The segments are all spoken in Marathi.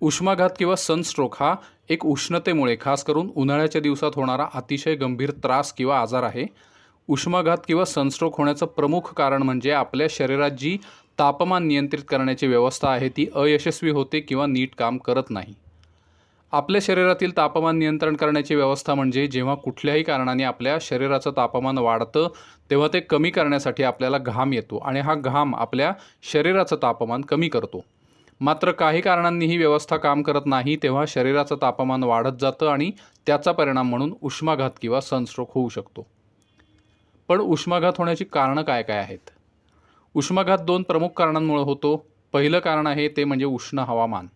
उष्माघात किंवा सनस्ट्रोक हा एक उष्णतेमुळे खास करून उन्हाळ्याच्या दिवसात होणारा अतिशय गंभीर त्रास किंवा आजार आहे. उष्माघात किंवा सनस्ट्रोक होण्याचं प्रमुख कारण म्हणजे आपल्या शरीरात जी तापमान नियंत्रित करण्याची व्यवस्था आहे ती अयशस्वी होते किंवा नीट काम करत नाही. आपल्या शरीरातील तापमान नियंत्रण करण्याची व्यवस्था म्हणजे जेव्हा कुठल्याही कारणाने आपल्या शरीराचं तापमान वाढतं तेव्हा ते कमी करण्यासाठी आपल्याला घाम येतो आणि हा घाम आपल्या शरीराचं तापमान कमी करतो. मात्र काही कारणांनी ही व्यवस्था काम करत नाही तेव्हा शरीराचं तापमान वाढत जातं आणि त्याचा परिणाम म्हणून उष्माघात किंवा सनस्ट्रोक होऊ शकतो. पण उष्माघात होण्याची कारणं काय काय आहेत? उष्माघात दोन प्रमुख कारणांमुळे होतो. पहिलं कारण आहे ते म्हणजे उष्ण हवामान.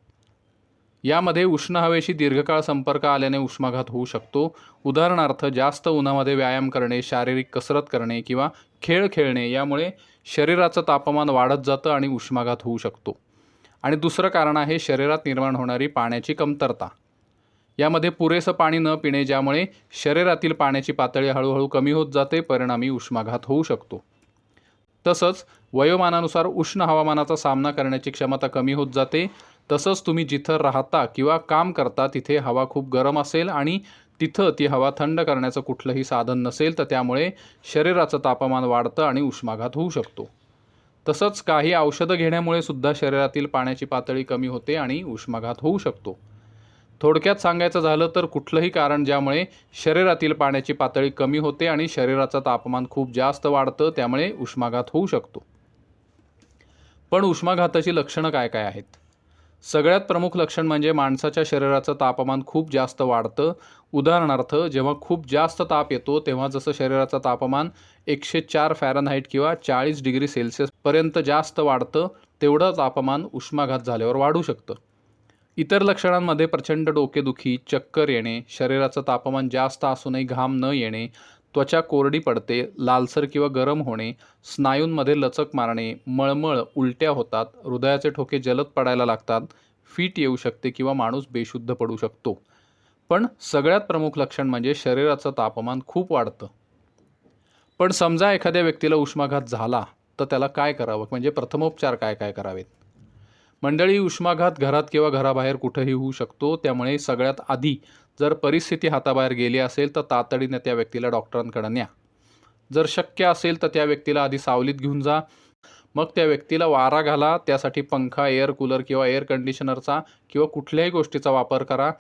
यामध्ये उष्ण हवेशी दीर्घकाळ संपर्क आल्याने उष्माघात होऊ शकतो. उदाहरणार्थ जास्त उन्हामध्ये व्यायाम करणे शारीरिक कसरत करणे किंवा खेळ खेळणे यामुळे शरीराचं तापमान वाढत जातं आणि उष्माघात होऊ शकतो. आणि दुसरं कारण आहे शरीरात निर्माण होणारी पाण्याची कमतरता. यामध्ये पुरेसं पाणी न पिणे ज्यामुळे शरीरातील पाण्याची पातळी हळूहळू कमी होत जाते परिणामी उष्माघात होऊ शकतो. तसंच वयोमानानुसार उष्ण हवामानाचा सामना करण्याची क्षमता कमी होत जाते. तसंच तुम्ही जिथं राहता किंवा काम करता तिथे हवा खूप गरम असेल आणि तिथं ती हवा थंड करण्याचं कुठलंही साधन नसेल तर त्यामुळे शरीराचं तापमान वाढतं आणि उष्माघात होऊ शकतो. तसंच काही औषधं घेण्यामुळे सुद्धा शरीरातील पाण्याची पातळी कमी होते आणि उष्माघात होऊ शकतो. थोडक्यात सांगायचं झालं तर कुठलंही कारण ज्यामुळे शरीरातील पाण्याची पातळी कमी होते आणि शरीराचं तापमान खूप जास्त वाढतं त्यामुळे उष्माघात होऊ शकतो. पण उष्माघाताची लक्षणं काय काय आहेत? सगळ्यात प्रमुख लक्षण म्हणजे माणसाच्या शरीराचं तापमान खूप जास्त वाढतं. उदाहरणार्थ जेव्हा खूप जास्त ताप येतो तेव्हा जसं शरीराचं तापमान एकशे चार फॅरनहाईट किंवा चाळीस डिग्री सेल्सिअसपर्यंत जास्त वाढतं तेवढं तापमान उष्माघात झाल्यावर वाढू शकतं. इतर लक्षणांमध्ये प्रचंड डोकेदुखी चक्कर येणे शरीराचं तापमान जास्त असूनही घाम न येणे त्वचा कोरडी पडते लालसर किंवा गरम होणे स्नायूंमध्ये लचक मारणे मळमळ उलट्या होतात हृदयाचे ठोके जलद पडायला लागतात फीट येऊ शकते किंवा माणूस बेशुद्ध पडू शकतो. पण सगळ्यात प्रमुख लक्षण म्हणजे शरीराचं तापमान खूप वाढतं. पण समजा एखाद्या व्यक्तीला उष्माघात झाला तर त्याला काय करावं? म्हणजे प्रथमोपचार काय काय करावेत? मंडळी उष्माघात घरात किंवा घराबाहेर कुठंही होऊ शकतो त्यामुळे सगळ्यात आधी जर परिस्थिती हाताबाहेर गेली असेल तर तातडीने त्या व्यक्तीला डॉक्टरांकडे न्या. जर शक्य असेल तर त्या व्यक्तीला आधी सावलीत घेऊन जा. मग त्या व्यक्तीला वारा घाला. त्यासाठी पंखा एअर कूलर किंवा एअर कंडिशनरचा किंवा कुठल्याही गोष्टीचा वापर करा.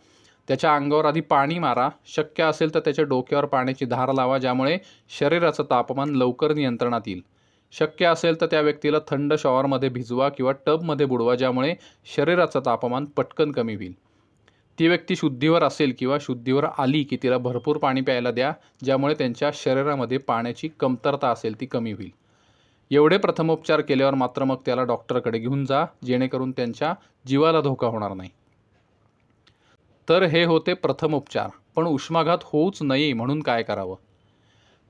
त्याच्या अंगावर आधी पाणी मारा. शक्य असेल तर त्याच्या डोक्यावर पाण्याची धार लावा ज्यामुळे शरीराचं तापमान लवकर नियंत्रणात येईल. शक्य असेल तर त्या व्यक्तीला थंड शॉवरमध्ये भिजवा किंवा टबमध्ये बुडवा ज्यामुळे शरीराचं तापमान पटकन कमी होईल. ती व्यक्ती शुद्धीवर असेल किंवा शुद्धीवर आली की तिला भरपूर पाणी प्यायला द्या ज्यामुळे त्यांच्या शरीरामध्ये पाण्याची कमतरता असेल ती कमी होईल. एवढे प्रथमोपचार केल्यावर मात्र मग त्याला डॉक्टरकडे घेऊन जा जेणेकरून त्यांच्या जीवाला धोका होणार नाही. तर हे होते प्रथमोपचार पण उष्माघात होऊच नये म्हणून काय करावं?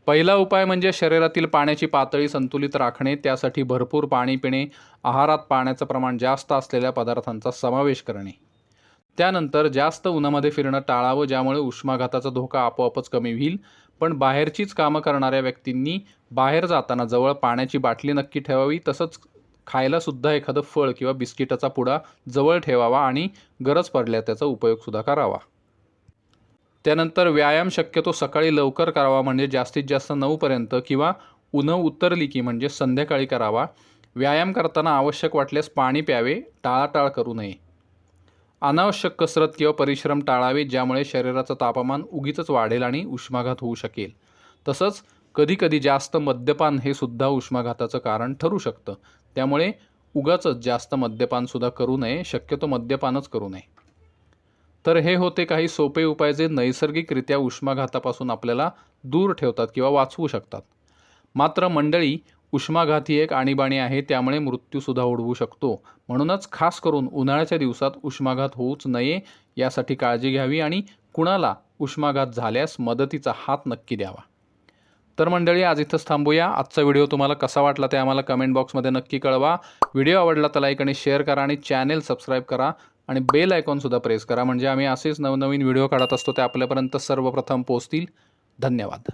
पहिला उपाय म्हणजे शरीरातील पाण्याची पातळी संतुलित राखणे त्यासाठी भरपूर पाणी पिणे आहारात पाण्याचं प्रमाण जास्त असलेल्या पदार्थांचा समावेश करणे. त्यानंतर जास्त उन्हामध्ये फिरणं टाळावं ज्यामुळे उष्माघाताचा धोका आपोआपच कमी होईल. पण बाहेरचीच कामं करणाऱ्या व्यक्तींनी बाहेर जाताना जवळ पाण्याची बाटली नक्की ठेवावी तसंच खायलासुद्धा एखादं फळ किंवा बिस्किटाचा पुडा जवळ ठेवावा आणि गरज पडल्या त्याचा उपयोगसुद्धा करावा. त्यानंतर व्यायाम शक्यतो सकाळी लवकर करावा म्हणजे जास्तीत जास्त नऊपर्यंत किंवा उन्हं उतरली की म्हणजे संध्याकाळी करावा. व्यायाम करताना आवश्यक वाटल्यास पाणी प्यावे टाळाटाळ करू नये. अनावश्यक कसरत किंवा परिश्रम टाळावे ज्यामुळे शरीराचं तापमान उगीच वाढेल आणि उष्माघात होऊ शकेल. तसंच कधीकधी जास्त मद्यपान हे सुद्धा उष्माघाताचं कारण ठरू शकतं. त्यामुळे उगाच जास्त मद्यपानसुद्धा करू नये शक्यतो मद्यपानच करू नये. तर हे होते काही सोपे उपाय जे नैसर्गिकरित्या उष्माघातापासून आपल्याला दूर ठेवतात किंवा वाचवू शकतात. मात्र मंडळी उष्माघात ही एक आणीबाणी आहे त्यामुळे मृत्यूसुद्धा ओढवू शकतो. म्हणूनच खास करून उन्हाळ्याच्या दिवसात उष्माघात होऊच नये यासाठी काळजी घ्यावी आणि कुणाला उष्माघात झाल्यास मदतीचा हात नक्की द्यावा. तर मंडळी आज इथंच थांबूया. आजचा व्हिडिओ तुम्हाला कसा वाटला ते आम्हाला कमेंट बॉक्समध्ये नक्की कळवा. व्हिडिओ आवडला तर लाईक आणि शेअर करा आणि चॅनेल सबस्क्राईब करा आणि बेल आयकॉनसुद्धा प्रेस करा. म्हणजे आम्ही असेच नवनवीन व्हिडिओ काढत असतो ते आपल्यापर्यंत सर्वप्रथम पोहोचतील. धन्यवाद.